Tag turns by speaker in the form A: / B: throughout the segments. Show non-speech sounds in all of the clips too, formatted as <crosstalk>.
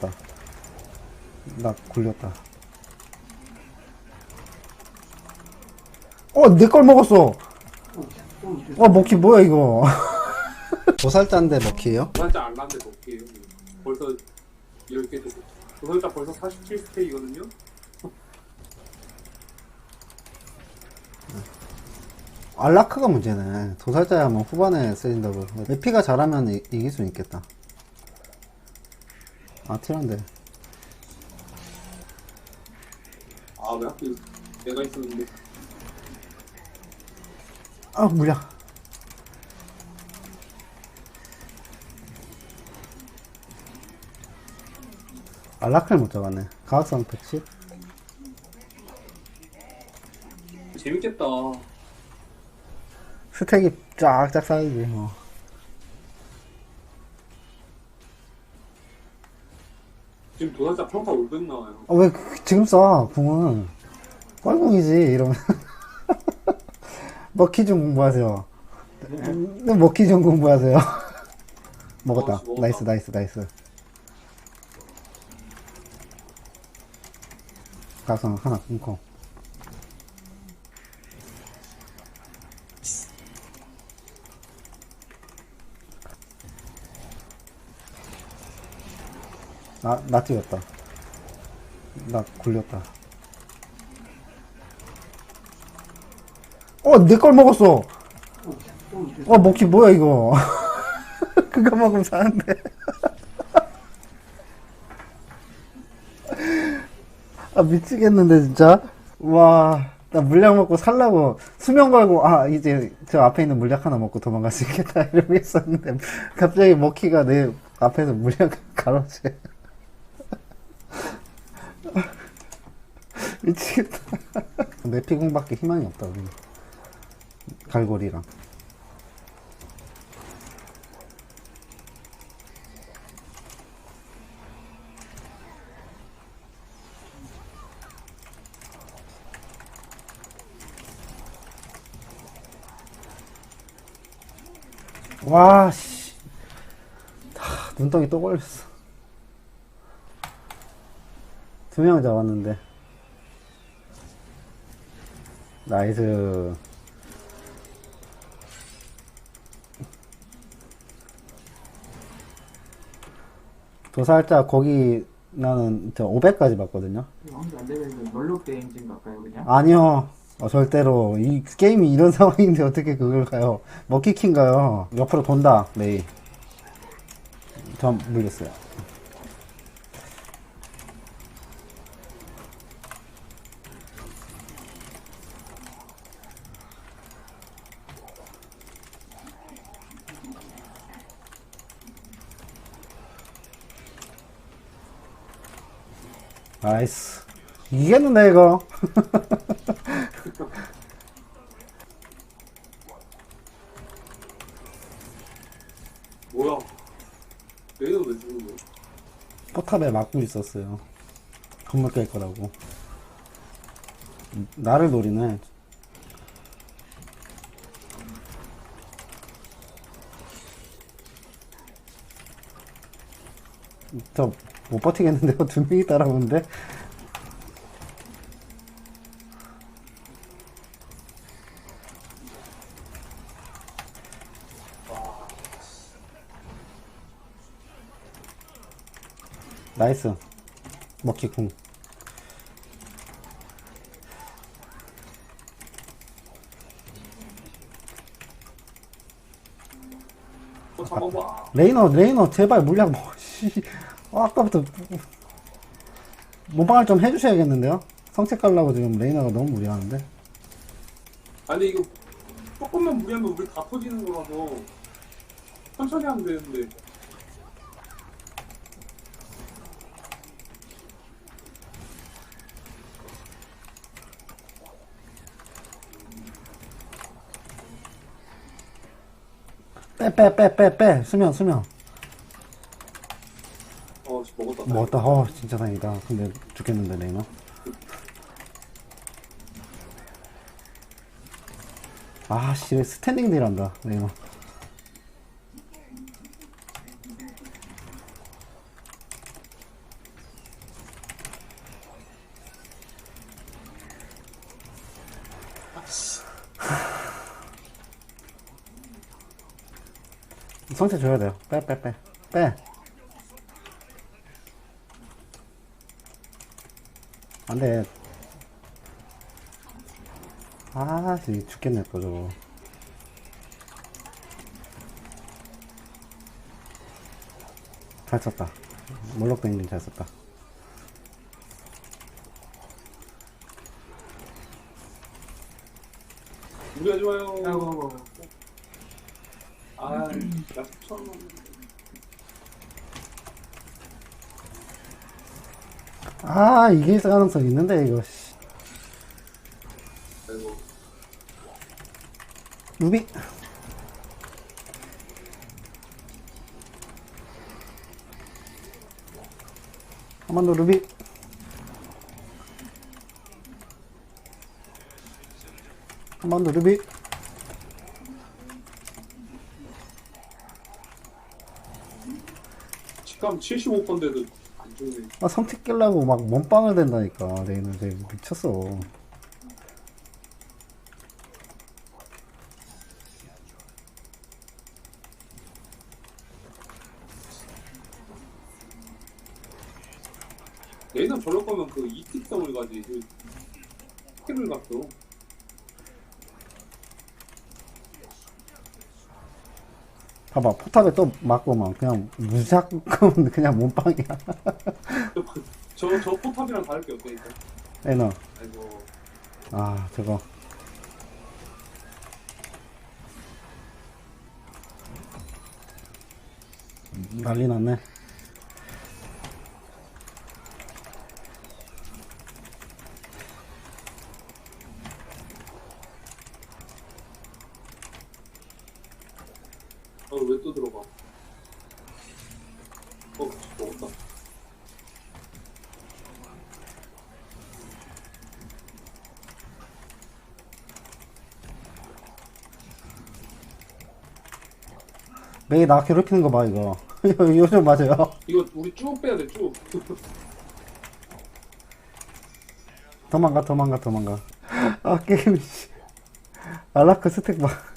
A: 굴렸다. 나 굴렸다. 어, 내 걸 먹었어! 어, 먹기 뭐야, 이거. 도살자인데 먹기예요
B: 도살자 안 났는데 먹기에요. 벌써 이렇게 되고 도살자 벌써 47스테이거든요.
A: 알라크가 문제네. 도살자야 뭐 후반에 쓰인다고. 에피가 잘하면 이, 이길 수 있겠다. 아, 티란데.
B: 아왜 하필 내가 있었는데
A: 아, 물약. 알라크를 못 잡았네. 가학성 110?
B: 재밌겠다.
A: 스택이 쫙쫙 쌓이지, 뭐.
B: 지금 도살자 평타 올백 나와요.
A: 아, 왜 그- 지금 써, 궁은. 뻘궁이지, 이러면. <laughs> 먹기 좀 공부하세요. 음, 먹기 좀 공부하세요. <laughs> 먹었다.
B: 어, 먹었다.
A: 나이스, 나이스, 나이스. 가성 하나 끊고. 나, 나 찍었다. 나 굴렸다. 어, 내 걸 먹었어! 어, 먹기 뭐야, 이거. <laughs> 그거 먹으면 사는데. <laughs> 아, 미치겠는데, 진짜. 와, 나 물약 먹고 살라고, 수면 걸고, 아, 이제 저 앞에 있는 물약 하나 먹고 도망갈 수 있겠다, <laughs> 이러고 있었는데, 갑자기 먹기가 내 앞에서 물약 가로채. <laughs> 미치겠다. 내 피공밖에 희망이 없다, 우리. 갈고리랑. 와, 씨. 하, 눈덩이 또 걸렸어. 두 명 잡았는데. 나이스. 도살자 거기 나는 저 500까지 봤거든요.
C: 안 되면 갈까요 그냥?
A: 아니요. 어, 절대로. 이 게임이 이런 <laughs> 상황인데 어떻게 그걸 가요? 먹기킹가요? 옆으로 돈다, 메이. 전 물렸어요. 나이스. 이겼는데, 이거.
B: 뭐야? 내가 왜 죽은 거야?
A: 포탑에 막고 있었어요. 건물 깰 거라고. 음, 나를 노리네. 저 못 버티겠는데요? <laughs> 두 명이 따라오는데? 나이스. 먹기 궁.
B: 어.
A: 레이너, 레이너, 제발 물약 뭐, <laughs> 씨. 어, 아까부터. 모방을 좀 해주셔야겠는데요? 성책 가려고 지금 레이너가 너무 무리하는데?
B: 아니 이거 조금만 무리하면 우리 다 터지는 거라서 천천히 하면 되는데.
A: 빼, 빼, 빼, 빼, 빼. 수면, 수면.
B: 혹시 먹었다.
A: 먹었다. 어 진짜 다행이다. 근데 죽겠는데 레이나. 아, 씨왜 스탠딩 딜한다 레이나. 성체 줘야 돼요. 빼, 빼, 빼. 빼. 안 돼. 아, 씨, 죽겠네, 또 저거. 잘 썼다. 몰록도 인잘 썼다.
B: 우리가 좋아요.
C: 아이고
B: 아, 나 처음.
A: 아, 이게 있을 가능성 있는데, 이거. 루비. 한번 더 루비. 한번 더 루비.
B: 직감 75%인데도 안 죽네.
A: 아, 성택 깨려고 막 몸빵을 댄다니까. 내는 쟤 미쳤어.
B: 얘는 저럴 거면 그 가지. 그 스킬을 갔어.
A: 봐봐, 포탑에 또 맞고만 그냥 무작금 <laughs> 그냥 몸빵이야.
B: 저, 저 포탑이랑 다를 게 없다니까.
A: 에너.
B: 아이고.
A: 아, 저거. 난리 났네.
B: 어, 왜또 들어가? 어, 먹었다.
A: 매일 나 괴롭히는 거 봐, 이거. <laughs> 요즘 맞아요.
B: 이거 우리 쭉 빼야 돼, 쭉. <laughs>
A: 도망가, 도망가, 도망가. 아, 게임, 씨. 알라크 스택 봐.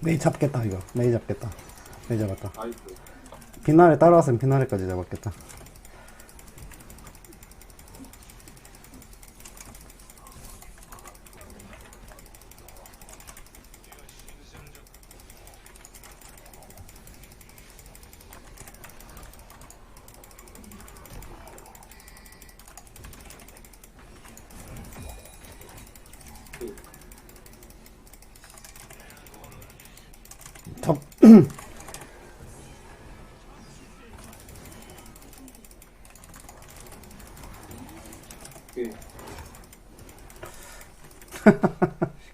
A: 메이 잡겠다, 이거. 메이 잡겠다. 메이 잡았다.
B: 나이스.
A: 빛나래 따라왔으면 빛나래까지 잡았겠다.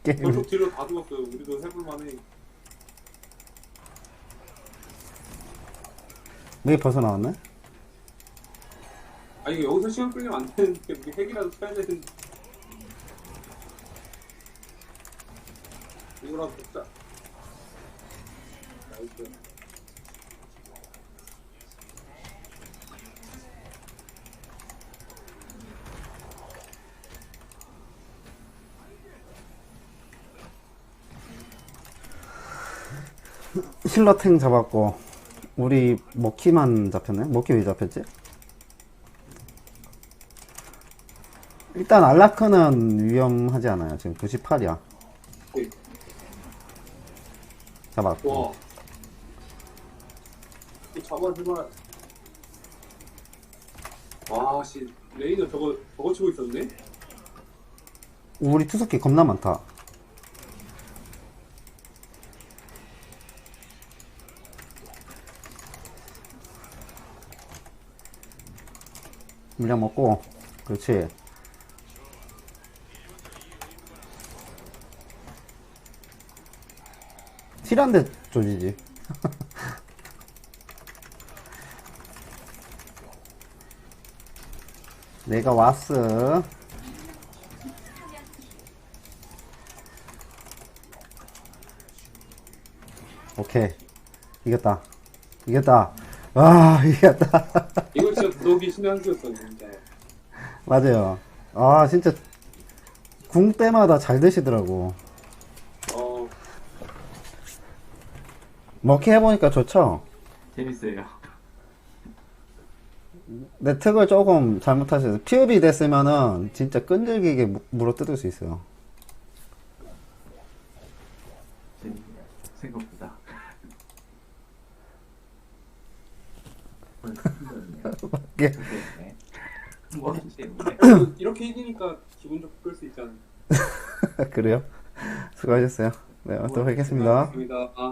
B: 저쪽 뒤로 다 죽었어요. 우리도 해볼만해.
A: 메이 벌써 나왔네?
B: 아, 이거 여기서 시간 끌리면 안 되는데, 우리 핵이라도 쳐야 되는데. 이거라도 먹자.
A: 힐러탱 잡았고 우리 먹키만 잡혔네? 먹키 왜 잡혔지? 일단 알라크는 위험하지 않아요 지금 98이야
B: 네.
A: 잡았고
B: 잡아주마. 와, 씨. 레이너 저거, 저거 치고 있었네?
A: 우리 투석기 겁나 많다 물량 먹고 그렇지 칠한데 조지지 내가 왔어 오케이 이겼다 이겼다 아 <laughs> 이겼다
B: 이거 진짜 한 수였어, 진짜.
A: 맞아요 아 진짜 궁 때마다 잘 드시더라고.
B: 어,
A: 먹기 해보니까 좋죠?
C: 재밌어요.
A: 내 특을 조금 잘못하셔서 피업이 됐으면은 진짜 끈질기게 무- 물어뜯을 수 있어요.
C: 생각보다.
A: 예.
C: 네. <laughs> 뭐.
B: 이렇게 이기니까 기분 좋게 끌수 있잖아. <laughs>
A: 그래요? 수고하셨어요. 네, 또 뵙겠습니다.
B: 고맙습니다. 아.